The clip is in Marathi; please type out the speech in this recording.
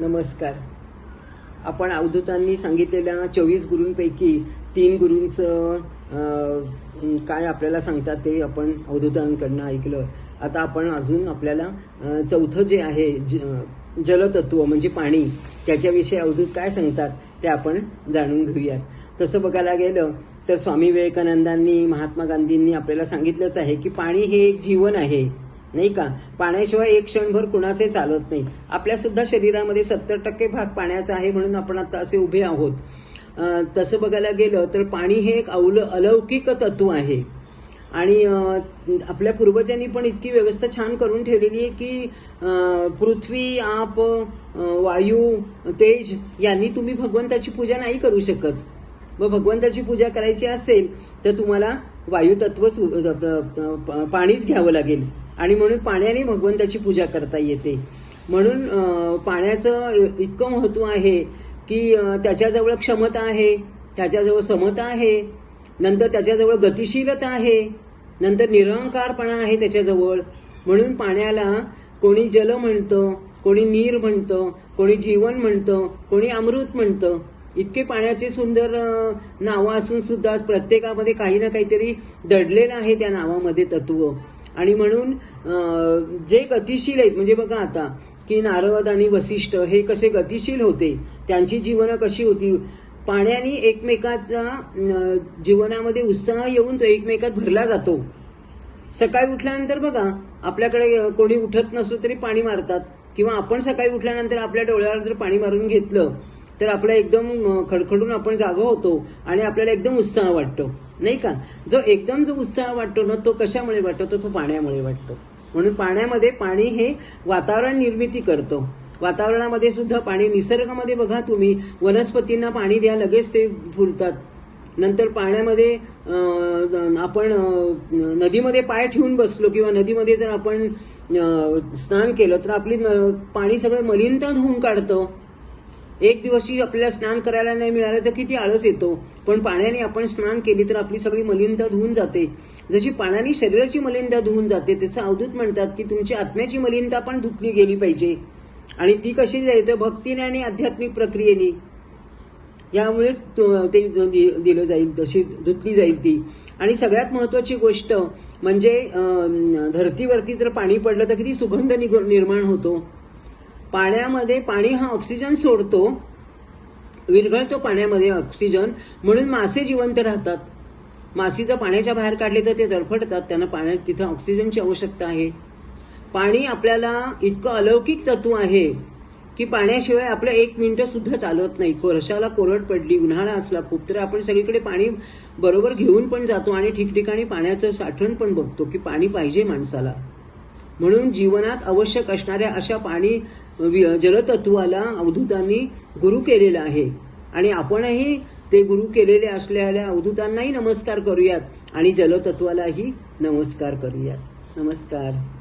नमस्कार. आपण अवधूतांनी सांगितलेल्या चोवीस गुरूंपैकी तीन गुरूंचं काय आपल्याला सांगतात ते आपण अवधूतांकडनं ऐकलं. आता आपण अजून आपल्याला चौथं जे आहे ज- जलतत्व म्हणजे पाणी त्याच्याविषयी अवधूत काय सांगतात ते आपण जाणून घेऊयात. तसं बघायला गेलं तर स्वामी विवेकानंदांनी महात्मा गांधींनी आपल्याला सांगितलंच आहे की पाणी हे एक जीवन आहे. नाही का? पाण्याशिवाय एक क्षणभर कुणाचे चालत नाही. आपल्या सुद्धा शरीरामध्ये सत्तर टक्के भाग पाण्याचा आहे म्हणून आपण आता असे उभे आहोत. तसं बघायला गेलं तर पाणी हे एक अवल अलौकिक तत्व आहे. आणि आपल्या पूर्वजांनी पण इतकी व्यवस्था छान करून ठेवलेली आहे की पृथ्वी आप वायू तेज यांनी तुम्ही भगवंताची पूजा नाही करू शकत. व भगवंताची पूजा करायची असेल तर तुम्हाला वायुतत्वच अं, पाणीच घ्यावं लागेल. आणि म्हणून पाण्याने भगवंताची पूजा करता येते. म्हणून पाण्याचं इतकं महत्त्व आहे की त्याच्याजवळ क्षमता आहे त्याच्याजवळ समता आहे नंतर त्याच्याजवळ गतिशीलता आहे नंतर निरंकारपणा आहे त्याच्याजवळ. म्हणून पाण्याला कोणी जल म्हणतं कोणी नीर म्हणतं कोणी जीवन म्हणतं कोणी अमृत म्हणतं इतके पाण्याचे सुंदर नावं असून सुद्धा प्रत्येकामध्ये काही ना काहीतरी दडलेलं आहे त्या नावामध्ये तत्व. आणि म्हणून जे गतिशील आहेत म्हणजे बघा आता की नारद आणि वसिष्ठ हे कसे गतिशील होते त्यांची जीवनं कशी होती? पाण्याने एकमेकाचा जीवनामध्ये उत्साह येऊन तो एकमेकात भरला जातो. सकाळी उठल्यानंतर बघा आपल्याकडे कोणी उठत नसलो तरी पाणी मारतात. किंवा आपण सकाळी उठल्यानंतर आपल्या डोळ्यावर जर पाणी मारून घेतलं तर आपलं एकदम खडखडून आपण जागा होतो आणि आपल्याला एकदम उत्साह वाटतो. नाही का? जो एकदम जो उत्साह वाटतो ना तो कशामुळे वाटतो? तो तो पाण्यामुळे वाटतो. म्हणून पाण्यामध्ये पाणी हे वातावरण निर्मिती करतो. वातावरणामध्ये सुद्धा पाणी निसर्गामध्ये बघा तुम्ही वनस्पतींना पाणी द्या लगेच ते फुलतात. नंतर पाण्यामध्ये आपण नदीमध्ये पाय ठेवून बसलो किंवा नदीमध्ये जर आपण स्नान केलं तर आपली न- पाणी सगळं मलिनता धुवून काढतं. एक दिवशी आपल्याला स्नान करायला नाही मिळालं तर किती आळस येतो. पण पाण्याने आपण स्नान केली तर आपली सगळी मलिनता धुवून जाते. जशी पाण्याने शरीराची मलिनता धुवून जाते त्याचं अवधूत म्हणतात की तुमची आत्म्याची मलिनता पण धुतली गेली पाहिजे. आणि ती कशी जायचं? भक्तीने आणि आध्यात्मिक प्रक्रियेने. यामुळे ते दि- दिलं जाईल तशी धुतली जाईल ती. आणि सगळ्यात महत्वाची गोष्ट म्हणजे धरतीवरती जर पाणी पडलं तर किती सुगंध निर्माण होतो. पाण्यामध्ये पाणी हा ऑक्सिजन सोडतो. विरघळतो पाण्यामध्ये ऑक्सिजन म्हणून मासे जिवंत राहतात. मासे जर पाण्याच्या बाहेर काढले तर ते तडफडतात त्यांना पाण्यात तिथं ऑक्सिजनची आवश्यकता आहे. पाणी आपल्याला इतकं अलौकिक तत्व आहे की पाण्याशिवाय आपलं एक मिनिटं सुद्धा चालत नाही. वर्षाला कोरड पडली उन्हाळा असला खूप तर आपण सगळीकडे पाणी बरोबर घेऊन पण जातो आणि ठिकठिकाणी पाण्याचं साठवण पण बघतो की पाणी पाहिजे माणसाला. म्हणून जीवनात आवश्यक असणाऱ्या अशा पाणी जलतत्वाला अवधूतांनी गुरु केलेला आहे. आणि आपणही ते गुरु केलेले असलेल्या अवधूतांनाही नमस्कार करूयात आणि जलतत्वालाही नमस्कार करूयात. नमस्कार.